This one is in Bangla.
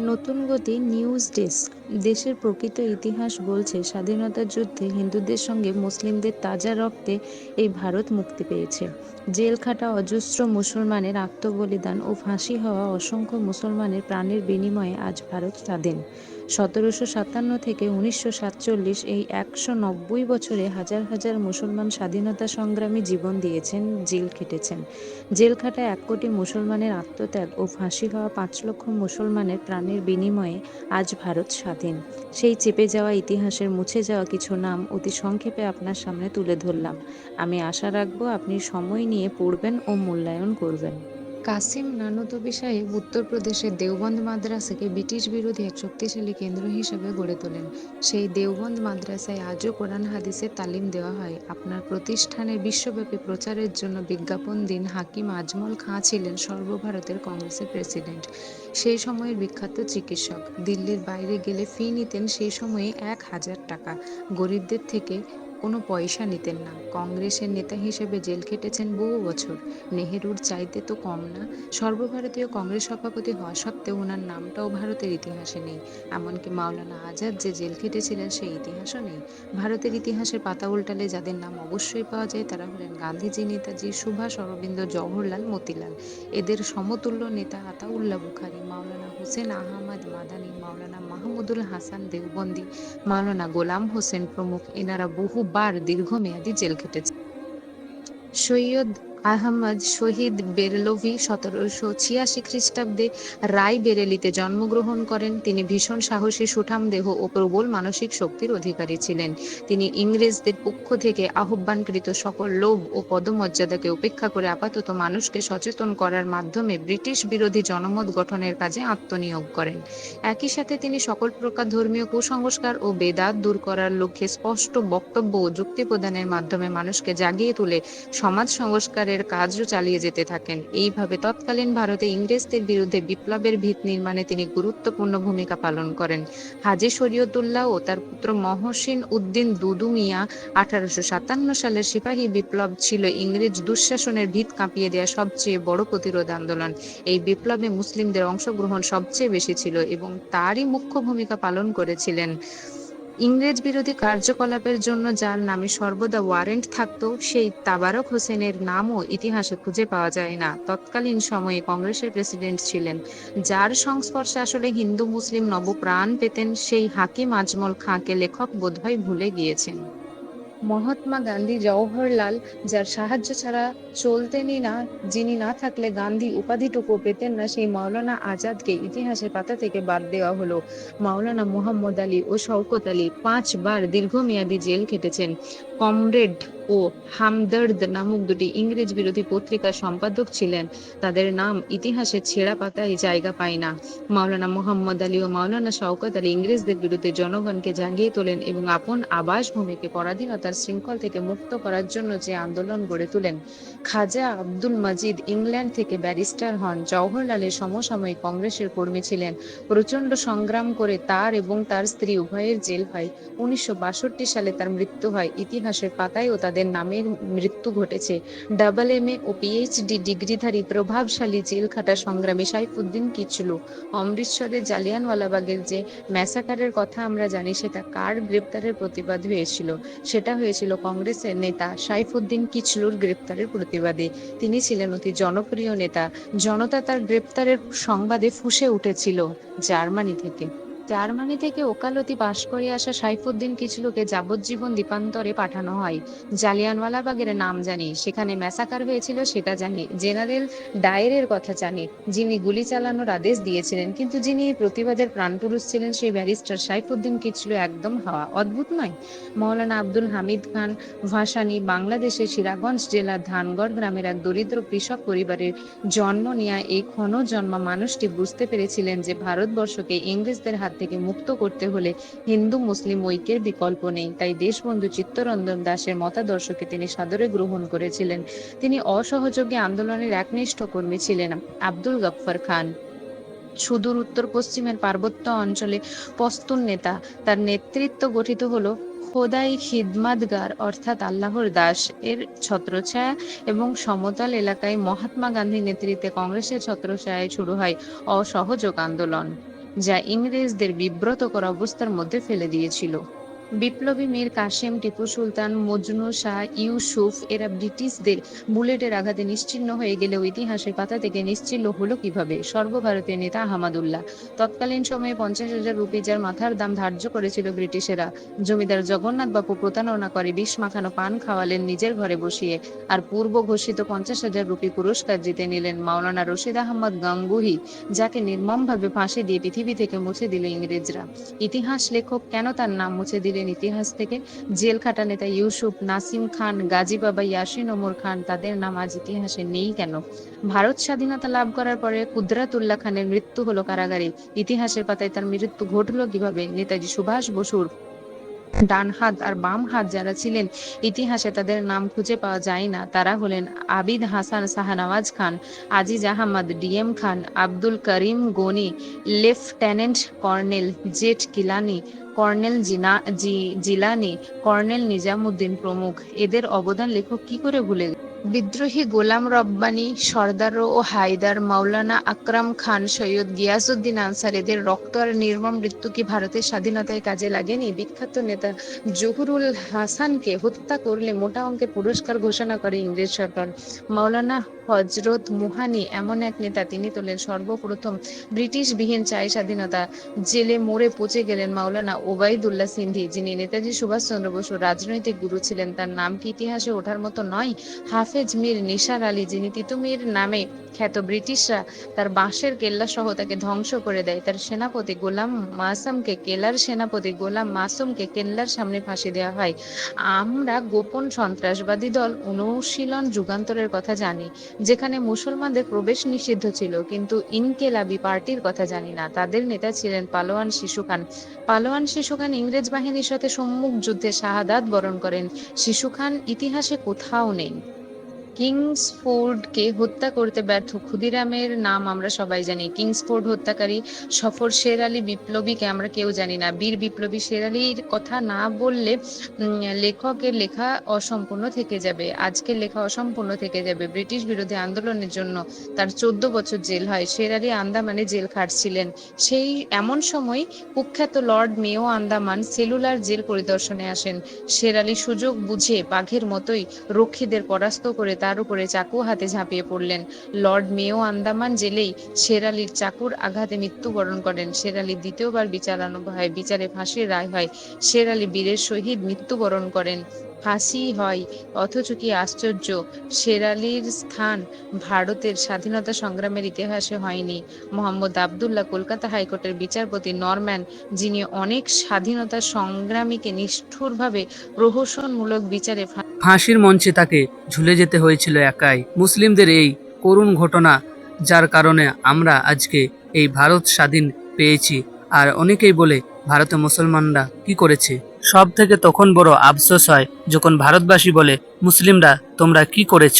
নতুন গতি নিউজ ডেস্ক। দেশের প্রকৃত ইতিহাস বলছে স্বাধীনতা যুদ্ধে হিন্দুদের সঙ্গে মুসলিমদের তাজা রক্তে এই ভারত মুক্তি পেয়েছে। জেল খাটা অজস্র মুসলমানের আত্মবলিদান ও ফাঁসি হওয়া অসংখ্য মুসলমানের প্রাণের বিনিময়ে আজ ভারত স্বাধীন। সতেরোশো সাতান্ন থেকে উনিশশো সাতচল্লিশ এই একশো নব্বই বছরে হাজার হাজার মুসলমান স্বাধীনতা সংগ্রামী জীবন দিয়েছেন, জেল খেটেছেন। জেল খাটায় এক কোটি মুসলমানের আত্মত্যাগ ও ফাঁসি হওয়া পাঁচ লক্ষ মুসলমানের প্রাণের বিনিময়ে আজ ভারত স্বাধীন। সেই চেপে যাওয়া ইতিহাসের মুছে যাওয়া কিছু নাম অতি সংক্ষেপে আপনার সামনে তুলে ধরলাম। আমি আশা রাখব আপনি সময় নিয়ে পড়বেন ও মূল্যায়ন করবেন। কাসিম নানুতবি সাহেব উত্তরপ্রদেশের দেওবন্দ মাদ্রাসাকে ব্রিটিশ বিরোধী এক শক্তিশালী কেন্দ্র হিসেবে গড়ে তোলেন। সেই দেওবন্দ মাদ্রাসায় আজও কোরআন হাদিসের তালিম দেওয়া হয়। আপনার প্রতিষ্ঠানের বিশ্বব্যাপী প্রচারের জন্য বিজ্ঞাপন দিন হাকিম আজমল খাঁ ছিলেন সর্বভারতের কংগ্রেসের প্রেসিডেন্ট। সেই সময়ের বিখ্যাত চিকিৎসক। দিল্লির বাইরে গেলে ফি নিতেন সেই সময়ে এক হাজার টাকা। গরিবদের থেকে কোনো পয়সা নিতেন না। কংগ্রেসের নেতা হিসেবে জেল খেটেছেন বহু বছর। নেহেরুর চাইতে তো কম না। সর্বভারতীয় কংগ্রেস সভাপতি হওয়া সত্ত্বেও ওনার নামটাও ভারতের ইতিহাসে নেই। এমনকি মাওলানা আজাদ যে জেল খেটেছিলেন সেই ইতিহাসও নেই। ভারতের ইতিহাসের পাতা উল্টালে যাদের নাম অবশ্যই পাওয়া যায় তারা হলেন গান্ধীজি নেতাজি, সুভাষ অরবিন্দ, জওহরলাল, মতিলাল। এদের সমতুল্য নেতা আতাউল্লাহ বুখারি, মাওলানা হোসেন আহমদ মাদানি, মাওলানা মাহমুদুল হাসান দেওবন্দি, মাওলানা গোলাম হোসেন প্রমুখ। এনারা বহুবার দীর্ঘমেয়াদী জেল খেটেছে। সৈয়দ আহমদ শহীদ বেরলভি সতেরোশো ছিয়াশি খ্রিস্টাব্দে রায় বেরেলিতে জন্মগ্রহণ করেন। তিনি ভীষণ সাহসী, সুঠাম দেহ ও প্রবল মানসিক শক্তির অধিকারী ছিলেন। তিনি ইংরেজদের পক্ষ থেকে আহ্বানকৃত সকল লোভ ও পদমর্যাদাকে উপেক্ষা করে আপাতত মানুষকে সচেতন করার মাধ্যমে ব্রিটিশ বিরোধী জনমত গঠনের কাজে আত্মনিয়োগ করেন। একই সাথে তিনি সকল প্রকার ধর্মীয় কুসংস্কার ও বেদাত দূর করার লক্ষ্যে স্পষ্ট বক্তব্য ও যুক্তি প্রদানের মাধ্যমে মানুষকে জাগিয়ে তুলে সমাজ সংস্কারের কাজও চালিয়ে যেতে থাকেন। এইভাবে তৎকালীন ভারতে ইংরেজদের বিরুদ্ধে বিপ্লবের ভিত নির্মাণে তিনি গুরুত্বপূর্ণ ভূমিকা পালন করেন। হাজি শরীয়তুল্লাহ ও তার পুত্র মহসিন উদ্দিন দুদু মিয়া আঠারোশো সাতান্ন সালের সিপাহী বিপ্লব ছিল ইংরেজ দুঃশাসনের ভিত কাঁপিয়ে দেওয়া সবচেয়ে বড় প্রতিরোধ আন্দোলন। এই বিপ্লবে মুসলিমদের অংশগ্রহণ সবচেয়ে বেশি ছিল এবং তারই মুখ্য ভূমিকা পালন করেছিলেন। ইংরেজ বিরোধী কার্যকলাপের জন্য যার নামে সর্বদা ওয়ারেন্ট থাকত, সেই তাবারক হোসেনের নামও ইতিহাসে খুঁজে পাওয়া যায় না। তৎকালীন সময়ে কংগ্রেসের প্রেসিডেন্ট ছিলেন। যার সংস্পর্শে আসলে হিন্দু মুসলিম নবপ্রাণ পেতেন, সেই হাকিম আজমল খাঁকে লেখক বোধহয় ভুলে গিয়েছেন। মহাত্মা গান্ধী, জওহরলাল, যার সাহায্য ছাড়া চলতেনই না, যিনি না থাকলে গান্ধী উপাধিটুকু পেতেন না, সেই মাওলানা আজাদকে ইতিহাসের পাতা থেকে বাদ দেওয়া হলো। মাওলানা মোহাম্মদ আলী ও শওকত আলী পাঁচবার দীর্ঘমেয়াদী জেল খেটেছেন। কমরেড ও হামদর্দ নামক দুটি ইংরেজ বিরোধী পত্রিকার সম্পাদক ছিলেন। তাদের নাম ইতিহাসের ছেঁড়া পাতায় জায়গা পায় না। মাওলানা মোহাম্মদ আলী ও মাওলানা শওকত আলী ইংরেজদের বিরুদ্ধে জনগণকে জাগিয়ে তোলেন এবং আপন আবাস ভূমিকে পরাধীনতার শৃঙ্খল থেকে মুক্ত করার জন্য যে আন্দোলন গড়ে তোলেন। খাজা আব্দুল মাজিদ ইংল্যান্ড থেকে ব্যারিস্টার হন। জওহরলালের সমসাময়িক কংগ্রেসের কর্মী ছিলেন। প্রচণ্ড সংগ্রাম করে তার এবং তার স্ত্রী উভয়ের জেল হয়। উনিশশো বাষট্টি সালে তার মৃত্যু হয়। ইতিহাসের পাতায়ও তাদের নামের মৃত্যু ঘটেছে। ডাবল এম এ ও পিএইচডি ডিগ্রিধারী প্রভাবশালী জেল খাটা সংগ্রামী সাইফুদ্দিন কিচলু, অমৃতসরের জালিয়ানওয়ালাবাগের যে ম্যাসাকারের কথা আমরা জানি, সেটা কার গ্রেপ্তারের প্রতিবাদ হয়েছিল? সেটা হয়েছিল কংগ্রেসের নেতা সাইফুদ্দিন কিচলুর গ্রেপ্তারের প্রতিবাদে। তিনি ছিলেন অতি জনপ্রিয় নেতা। জনতা তার গ্রেপ্তারের সংবাদে ফুসে উঠেছিল জার্মানি থেকে। জার্মানি থেকে ওকালতি পাশ করে আসা সাইফুদ্দিন কিচলুকে যাবজ্জীবন দ্বীপান্তরে পাঠানো হয়। জালিয়ানওয়ালাবাগের নাম জানি, সেখানে ম্যাসাকার হয়েছিল সেটা জানি, জেনারেল ডায়েরের কথা জানি, যিনি গুলি চালানোর আদেশ দিয়েছিলেন, কিন্তু যিনি এই প্রতিবাদের প্রাণপুরুষ ছিলেন সেই ব্যারিস্টার সাইফুদ্দিন কিচলু একদম হাওয়া, অদ্ভুত নয়? মৌলানা আব্দুল হামিদ খান ভাসানী, বাংলাদেশের সিরাগঞ্জ জেলার ধানগড় গ্রামের এক দরিদ্র কৃষক পরিবারের জন্ম নেয়া এই ক্ষণ জন্মা মানুষটি বুঝতে পেরেছিলেন যে ভারতবর্ষকে ইংরেজদের হাত থেকে মুক্ত করতে হলে হিন্দু, মুসলিম ঐক্যের বিকল্প নেই। তাই দেশবন্ধু চিত্তরঞ্জন দাসের মতাদর্শকে তিনি সাদরে গ্রহণ করেছিলেন। তিনি অসহযোগী আন্দোলনের একনিষ্ঠ কর্মী ছিলেন আব্দুল গফফর খান। সুদূর উত্তর পশ্চিমের পার্বত্য অঞ্চলে পস্তুন নেতা, তার নেতৃত্ব গঠিত হলো খোদাই খিদমাদগার অর্থাৎ আল্লাহর দাস। এর ছত্রছায়া এবং সমতল এলাকায় মহাত্মা গান্ধীর নেতৃত্বে কংগ্রেসের ছত্রছায়ায় শুরু হয় অসহযোগ আন্দোলন। যা ইংরেজদের বিব্রতকর অবস্থার মধ্যে ফেলে দিয়েছিল। বিপ্লবী মীর কাসেম টিপু সুলতান, মজনু শাহ, ইউসুফ, এরা ব্রিটিশদের বুলেটের আঘাতে নিশ্চিহ্ন হয়ে গেলেও ইতিহাসের পাতা থেকে নিশ্চিহ্ন হলো কীভাবে? সর্বভারতীয় নেতা হামাদুল্লাহ। তৎকালীন সময়ে পঞ্চাশ হাজার রুপি যার মাথার দাম ধার্য করেছিল ব্রিটিশেরা। জমিদার জগন্নাথ বাবু প্রতারণা করে বিষ মাখানো পান খাওয়ালেন নিজের ঘরে বসিয়ে আর পূর্ব ঘোষিত পঞ্চাশ হাজার রুপি পুরস্কার জিতে নিলেন মাওলানা রশিদ আহমদ গাঙ্গুহি, যাকে নির্মমভাবে ফাঁসি দিয়ে পৃথিবী থেকে মুছে দিল ইংরেজরা। ইতিহাস লেখক কেন তার নাম মুছে দিলেন ইতিহাস থেকে জেল খাটা নেতা ইউসুফ নাসিম খান, গাজী বাবা ইয়াসিন ওমর খান, তাদের নাম আজ ইতিহাসে নেই কেন? ভারত স্বাধীনতা লাভ করার পরে কুদরাতুল্লাহ খানের মৃত্যু হলো কারাগারে। ইতিহাসের পাতায় তার মৃত্যু ঘটলো কীভাবে? নেতাজি সুভাষ বসুর ডান হাত আর বাম হাত যারা ছিলেন, ইতিহাসে তাদের নাম খুঁজে পাওয়া যায় না। তারা হলেন Abid Hasan Shahnawaz Khan, Aziz Ahmed DM Khan, Abdul Karim Gani, lieutenant colonel jet Kiliani colonel জিনা জি জিলানি কর্নেল নিজামুদ্দিন প্রমুখ এদের অবদান লেখক কি করে ভুলে? বিদ্রোহী গোলাম রব্বানী, সর্দার ও হায়দার মাওলানা আকরাম খান, সৈয়দ গিয়াসুদ্দিন আনসার এদের রক্ত আর নির্মম মৃত্যু কি ভারতের স্বাধীনতায় কাজে লাগেনি? বিখ্যাত নেতা জহুরুল হাসানকে হত্যা করলে মোটা অঙ্কের পুরস্কার ঘোষণা করে ইংরেজ সরকার। মাওলানা হজরত মুহানি এমন এক নেতা, তিনি তোলেন সর্বপ্রথম ব্রিটিশ বিহীন চাই স্বাধীনতা। জেলে মরে পচে গেলেন মাওলানা ওবায়দুল্লাহ সিন্ধি, যিনি নেতাজি সুভাষচন্দ্র বসুর রাজনৈতিক গুরু ছিলেন। তার নাম কি ইতিহাসে ওঠার মতো নয়? হাফেজ মীর নিসার আলী, যিনি তিতুমির নামে খ্যাত ব্রিটিশরা, তার বাঁশের কেল্লা সহ তাকে ধ্বংস করে দেয়। তার সেনাপতি গোলাম মাসামকে কেলার সেনাপতি গোলাম মাসুমকে কেল্লার সামনে ফাঁসি দেওয়া হয়। আমরা গোপন সন্ত্রাসবাদী দল, অনুশীলন যুগান্তরের কথা জানি, যেখানে মুসলমানদের প্রবেশ নিষিদ্ধ ছিল, কিন্তু ইনকেলাবি পার্টির কথা জানি না। তাদের নেতা ছিলেন পালোয়ান শিশু খান। পালোয়ান শিশু খান ইংরেজ বাহিনীর সাথে সম্মুখ যুদ্ধে শাহাদাত বরণ করেন। শিশু খান ইতিহাসে কোথাও নেই। কিংসফোর্ডকে হত্যা করতে ব্যর্থ ক্ষুদিরামের নাম আমরা সবাই জানি। কিংসফোর্ড হত্যাকারী সফর শের আলী বিপ্লবীকে আমরা কেউ জানি না। বীর বিপ্লবী শের আলীর কথা না বললে লেখকের লেখা অসম্পূর্ণ থেকে যাবে। আজকের লেখা অসম্পূর্ণ থেকে যাবে। ব্রিটিশ বিরোধী আন্দোলনের জন্য তার চোদ্দ বছর জেল হয়। শের আলী আন্দামানে জেল খাটছিলেন। সেই এমন সময় কুখ্যাত লর্ড মেও আন্দামান সেলুলার জেল পরিদর্শনে আসেন। শের আলী সুযোগ বুঝে বাঘের মতোই রক্ষীদের পরাস্ত করে তার উপরে চাকু হাতে ঝাঁপিয়ে পড়লেন। লর্ড মেও আন্দামান জেলেই শের আলীর চাকুর আঘাতে মৃত্যুবরণ করেন। শেরালি দ্বিতীয়বার বিচারানো হয়, বিচারে ফাঁসির রায় হয়। শের আলী বীরের সহিত মৃত্যুবরণ করেন। ফাঁসি হয়, অথচ কি আশ্চর্য শের আলীর স্থান ভারতের স্বাধীনতা সংগ্রামের ইতিহাসে হয়নি। মোহাম্মদ আবদুল্লাহ কলকাতা হাইকোর্টের বিচারপতি নরম্যান, যিনি অনেক স্বাধীনতা সংগ্রামীকে নিষ্ঠুরভাবে প্রহসনমূলক বিচারে ফাঁসির মঞ্চে তাকে ঝুলে যেতে হয়েছিল একাই। মুসলিমদের এই করুণ ঘটনা, যার কারণে আমরা আজকে এই ভারত স্বাধীন পেয়েছি। আর অনেকেই বলে, ভারতে মুসলমানরা কি করেছে? সব থেকে তখন বড় আফসোস হয় যখন ভারতবাসী বলে, মুসলিমরা, তোমরা কি করেছ?